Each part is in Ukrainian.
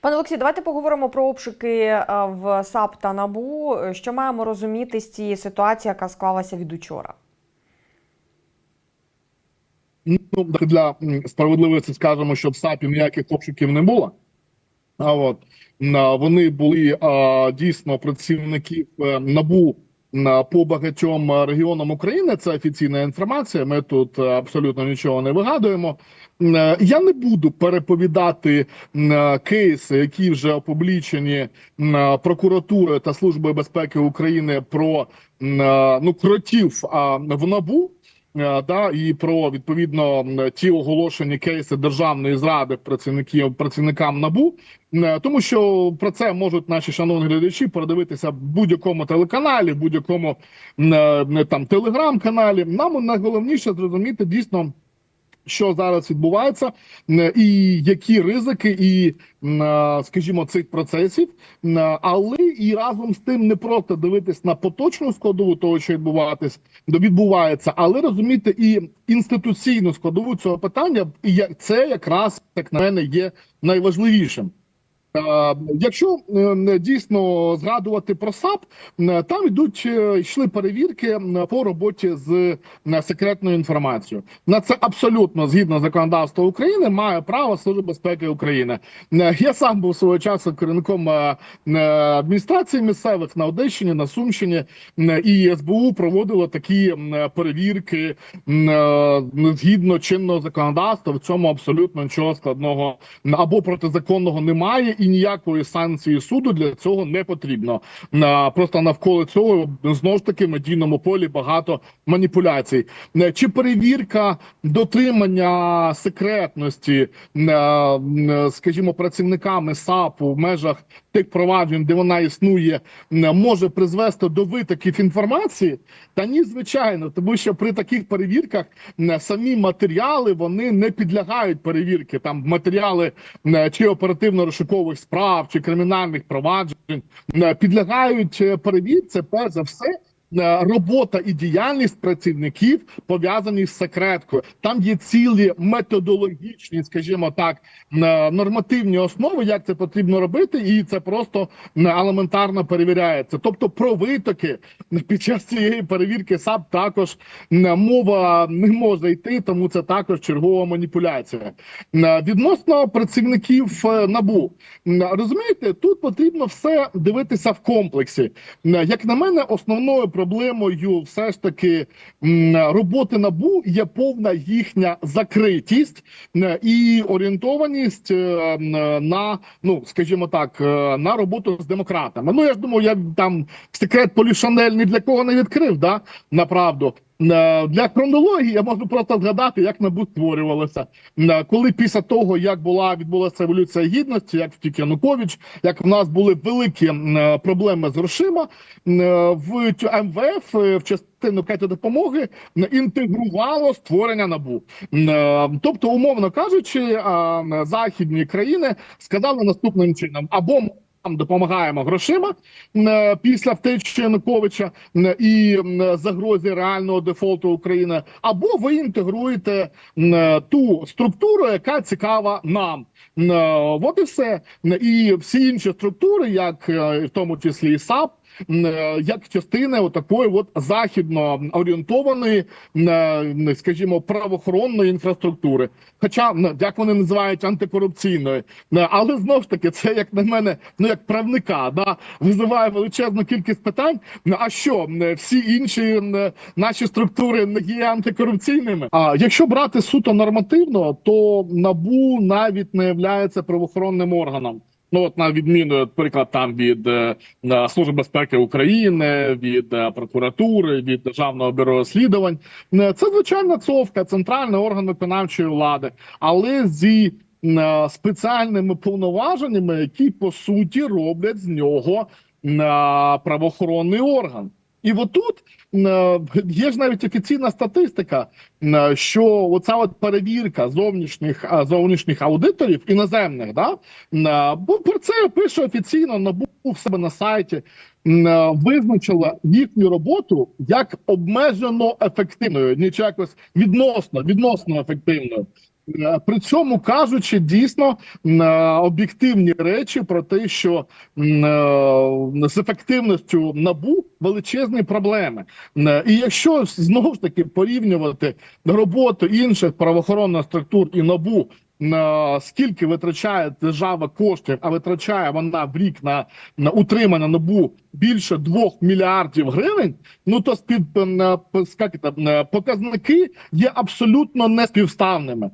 Пане Олексій, давайте поговоримо про обшуки е, в САП та НАБУ. Що маємо розуміти з цієї ситуації, яка склалася від учора? Ну, для справедливості скажемо, що в САПі ніяких обшуків не було. А от вони були а, дійсно працівників е, НАБУ по багатьом е, регіонам України. Це офіційна інформація. Ми тут е, абсолютно нічого не вигадуємо. Е, Я не буду переповідати кейси, які вже опублічені прокуратурою та службою безпеки України про ну кротів в НАБУ. Е, да, і про відповідно ті оголошені кейси державної зради працівників працівникам набу, Е, тому що про це можуть наші шановні глядачі передивитися в будь-якому телеканалі, будь-якому е, там телеграм-каналі. Нам найголовніше зрозуміти дійсно. Що зараз відбувається, і які ризики, і е, скажімо, цих процесів, е, але і разом з тим не просто дивитись на поточну складову того, що відбуватись відбувається, але розуміти і інституційну складову цього питання, і це якраз так на мене є найважливішим. Е, Якщо е, дійсно згадувати про САП, е, там йдуть йшли перевірки по роботі з секретною інформацією. На це абсолютно згідно законодавства України має право Служба безпеки України. Я сам був свого часу керівником адміністрації місцевих на Одещині, на Сумщині, і СБУ проводило такі перевірки згідно чинного законодавства. В цьому абсолютно нічого складного або протизаконного немає, і ніякої санкції суду для цього не потрібно. Просто навколо цього знову ж таки в медійному полі багато маніпуляцій. Е, Чи перевірка дотримання секретності, е, е, скажімо, працівниками САПу в межах тих проваджень, де вона існує, може призвести до витоків інформації? Та ні, звичайно, тому що при таких перевірках самі матеріали вони не підлягають перевірки. Там матеріали чи оперативно-розшукових справ, чи кримінальних проваджень підлягають е, перевірці, перш за все. Е, Робота і діяльність працівників пов'язані з секреткою. Там є цілі методологічні, скажімо так, е, нормативні основи, як це потрібно робити, і це просто елементарно перевіряється. Тобто про витоки під час цієї перевірки САП також мова не може йти, тому це також чергова маніпуляція. Е, Відносно працівників набу розумієте, тут потрібно все дивитися в комплексі. Як на мене, основною проблемою все ж таки роботи набу є повна їхня закритість і орієнтованість е, на, ну скажімо так, е, на роботу з демократами. Ну я ж думаю, я там секрет Полішанель ні для кого не відкрив, да направду. Е, Для хронології я можу просто згадати, як НАБУ створювалося. Е, Коли після того, як була відбулася революція гідності, як втік Янукович, як в нас були великі е, проблеми з грошима, в МВФ в частину пакету допомоги інтегрувало створення НАБУ. Тобто, умовно кажучи, західні країни сказали наступним чином: або допомагаємо грошима е, після втечі Януковича е, і загрозі реального дефолту України, або ви інтегруєте ту структуру, яка цікава нам. Е, От і все. І всі інші структури, як е, в тому числі і САП. Е, Як частина отакої от західно орієнтованої, скажімо, правоохоронної інфраструктури, хоча як вони називають антикорупційної, Е, але знову ж таки, це як на мене, ну як правника, да визиває величезну кількість питань. А що всі інші наші структури не є антикорупційними? А якщо брати суто нормативно, то набу навіть не є правоохоронним органом. Ну, от на відміну, наприклад, там від е, Служби безпеки України, від е, прокуратури, від державного бюро розслідувань, Е, це звичайна цовка, центральний орган виконавчої влади, але зі спеціальними повноваженнями, які по суті роблять з нього правоохоронний орган. І отут е, є ж навіть офіційна статистика, е, що оця от перевірка зовнішніх зовнішніх аудиторів іноземних, да е, бо про це пише офіційно НАБУ в себе на сайті. Визначила їхню роботу як обмежено ефективною, ніж якось відносно відносно ефективною. Е, При цьому кажучи дійсно е, об'єктивні речі про те, що е, з ефективністю набу величезні проблеми. І якщо знову ж таки порівнювати роботу інших правоохоронних структур і набу. Скільки витрачає держава коштів, а витрачає вона в рік на, на утримання набу більше 2 мільярдів гривень. Ну то спід е, е, показники є абсолютно неспівставними.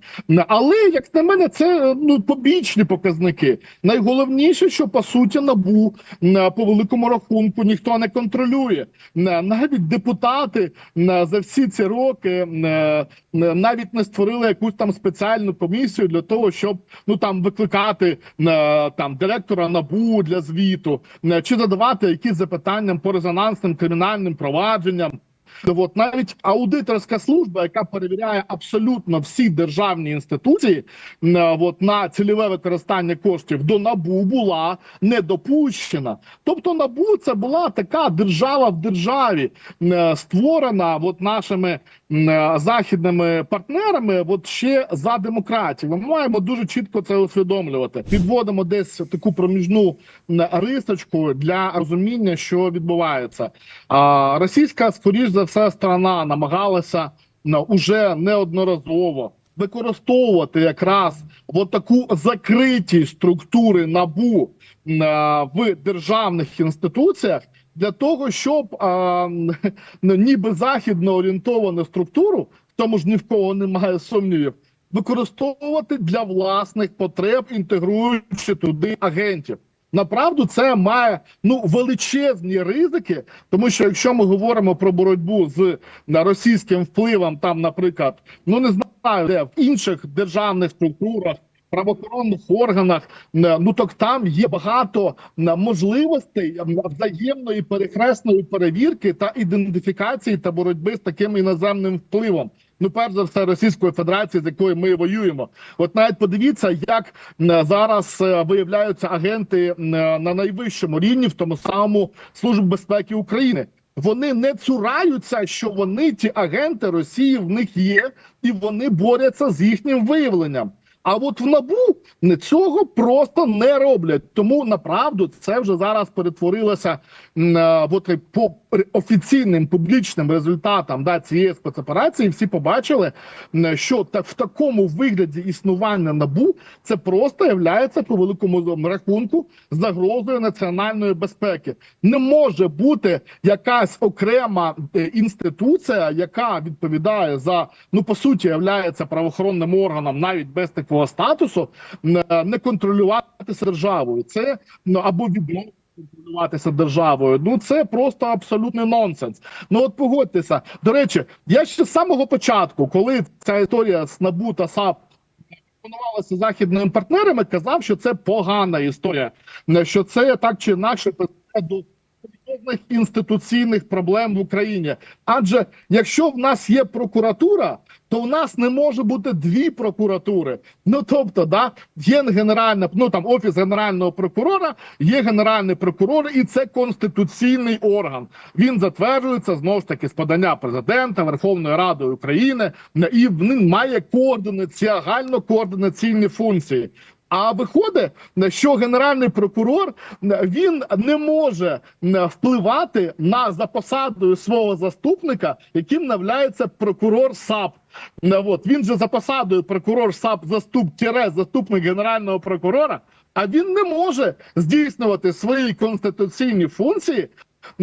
Але як на мене, це е, ну побічні показники. Найголовніше, що по суті набу по великому рахунку ніхто не контролює. Навіть депутати за всі ці роки навіть не створили якусь там спеціальну комісію для того, щоб ну там викликати там директора набу для звіту, е, чи задавати якісь запитання по резонансним кримінальним провадженням. От навіть аудиторська служба, яка перевіряє абсолютно всі державні інституції, е, от на цільове використання коштів до набу була не допущена. Тобто, набу це була така держава в державі, е, створена от нашими західними партнерами, от ще за демократію. Ми маємо дуже чітко це усвідомлювати. Підводимо десь таку проміжну рисочку для розуміння, що відбувається. Російська, скоріш за все, сторона намагалася уже неодноразово використовувати якраз от таку закритість структури набу е, в державних інституціях. Для того щоб а, ну, ніби західно орієнтовану структуру, в тому ж ні в кого немає сумнівів, використовувати для власних потреб, інтегруючи туди агентів. Направду це має ну величезні ризики, тому що якщо ми говоримо про боротьбу з російським впливом, там, наприклад, ну не знаю, де в інших державних структурах, правоохоронних органах, е, ну так там є багато е, можливостей взаємної перехресної перевірки та ідентифікації та боротьби з таким іноземним впливом. Ну, перш за все, Російської Федерації, з якою ми воюємо. От навіть подивіться, як зараз е, виявляються агенти на найвищому рівні, в тому самому Службі безпеки України. Вони не цураються, що вони ті агенти Росії в них є, і вони борються з їхнім виявленням. А от в набу цього просто не роблять. Тому направду це вже зараз перетворилося е, от по р- офіційним публічним результатам да, цієї спецоперації. Всі побачили, що так в такому вигляді існування набу це просто являється по великому рахунку загрозою національної безпеки. Не може бути якась окрема е, інституція, яка відповідає за ну по суті являється правоохоронним органом, навіть без такого статусу, не- не контролюватися державою. Це ну або відмовити контролюватися державою. Ну це просто абсолютний нонсенс. Ну от погодьтеся. До речі, я ще з самого початку, коли ця історія з НАБУ та САП пропонувалася західними партнерами, казав, що це погана історія, що це так чи інакше до серйозних інституційних проблем в Україні. Адже якщо в нас є прокуратура, то в нас не може бути дві прокуратури. Ну тобто, да, є генеральна, ну там офіс генерального прокурора, є генеральний прокурор, і це конституційний орган. Він затверджується знову ж таки з подання президента Верховної Ради України, і він має координаціагально координаційні функції. А виходить, що генеральний прокурор він не може впливати на за посадою свого заступника, яким являється прокурор САП. От він же за посадою прокурор САП заступ тире заступник генерального прокурора. А він не може здійснювати свої конституційні функції,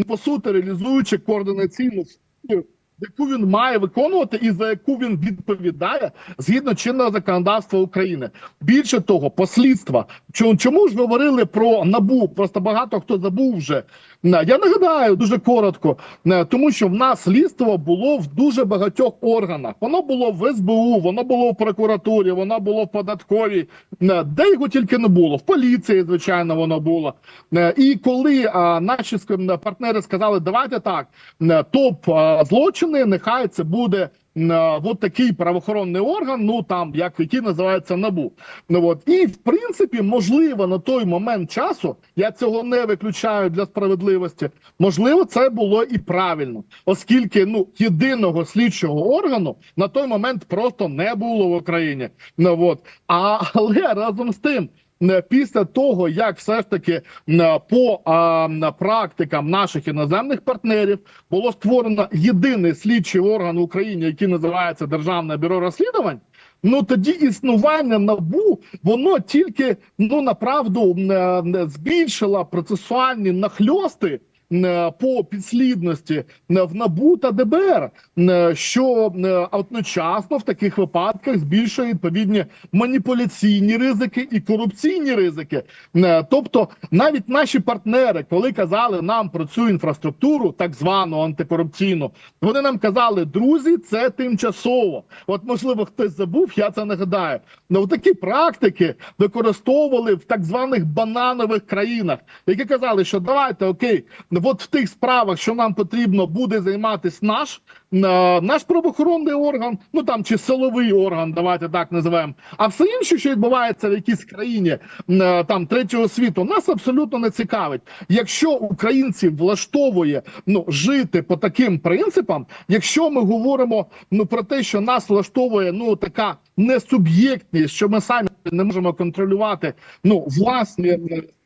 по суті, реалізуючи координаційну функцію, яку він має виконувати і за яку він відповідає згідно чинного законодавства України. Більше того, послідства. Чому, чому ж говорили про набу? Просто багато хто забув вже. Я нагадаю дуже коротко, тому що в нас слідство було в дуже багатьох органах. Воно було в СБУ, воно було в прокуратурі, воно було в податковій, де його тільки не було. В поліції, звичайно, воно було. І коли наші партнери сказали, давайте так, топ злочини, нехай це буде е, от такий правоохоронний орган, ну там як який називається НАБУ. Ну от і в принципі, можливо, на той момент часу я цього не виключаю для справедливості. Можливо, це було і правильно, оскільки ну єдиного слідчого органу на той момент просто не було в Україні. Ну от а але разом з тим. Е, Після того, як все ж таки е, по практикам наших іноземних партнерів було створено єдиний слідчий орган в Україні, який називається Державне бюро розслідувань. Ну тоді існування набу воно тільки ну направду не збільшило процесуальні нахльости по підслідності е, в набу та ДБР, е, що е, одночасно в таких випадках збільшує відповідні маніпуляційні ризики і корупційні ризики. Е, Тобто, навіть наші партнери, коли казали нам про цю інфраструктуру, так звану антикорупційну, вони нам казали, друзі, це тимчасово. От можливо, хтось забув, я це нагадаю. Ну такі практики використовували в так званих бананових країнах, які казали, що давайте окей, от в тих справах, що нам потрібно буде займатися наш. е, Наш правоохоронний орган, ну там чи силовий орган, давайте так називаємо. А все інше, що відбувається в якійсь країні е, там третього світу, нас абсолютно не цікавить. Якщо українців влаштовує ну жити по таким принципам, якщо ми говоримо ну про те, що нас влаштовує ну така несуб'єктність, що ми самі не можемо контролювати ну власні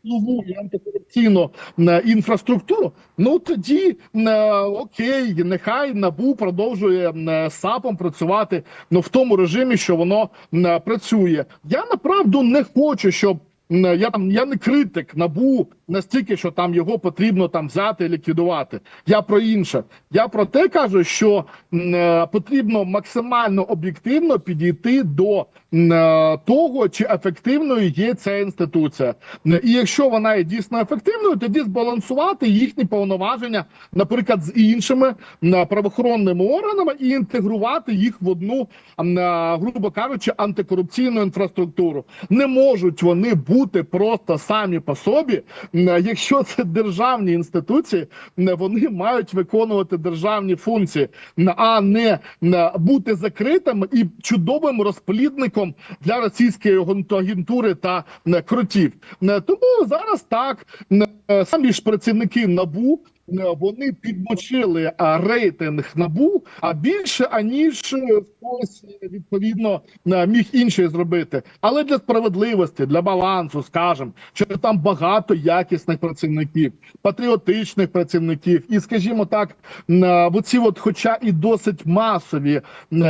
силову антикорупційну е, інфраструктуру, ну тоді е, окей, нехай набу продовжує е, САПом працювати ну в тому режимі, що воно працює. Я направду не хочу, щоб я там я не критик набу настільки, що там його потрібно там взяти ліквідувати. Я про інше. Я про те кажу, що е, потрібно максимально об'єктивно підійти до е, того, чи ефективною є ця інституція. І якщо вона є дійсно ефективною, тоді збалансувати їхні повноваження, наприклад, з іншими м, правоохоронними органами і інтегрувати їх в одну, е, грубо кажучи, антикорупційну інфраструктуру. Не можуть вони бути просто самі по собі. М, Якщо це державні інституції, м, вони мають виконувати державні функції, а не бути закритими і чудовим розплідником для російської агенту- агентури та крутів. Тому зараз так е, самі ж працівники набу. Вони підмочили рейтинг набу, а більше аніж е, хтось е, відповідно е, міг інший зробити. Але для справедливості, для балансу, скажемо, що там багато якісних працівників, патріотичних працівників, і скажімо так, на оці, от, хоча і досить масові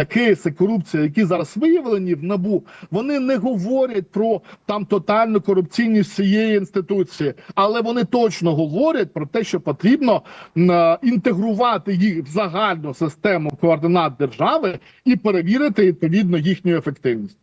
кейси корупції, які зараз виявлені в набу, вони не говорять про там тотальну корупційність цієї інституції, але вони точно говорять про те, що потрібно м, інтегрувати їх в загальну систему координат держави і перевірити відповідно їхню ефективність.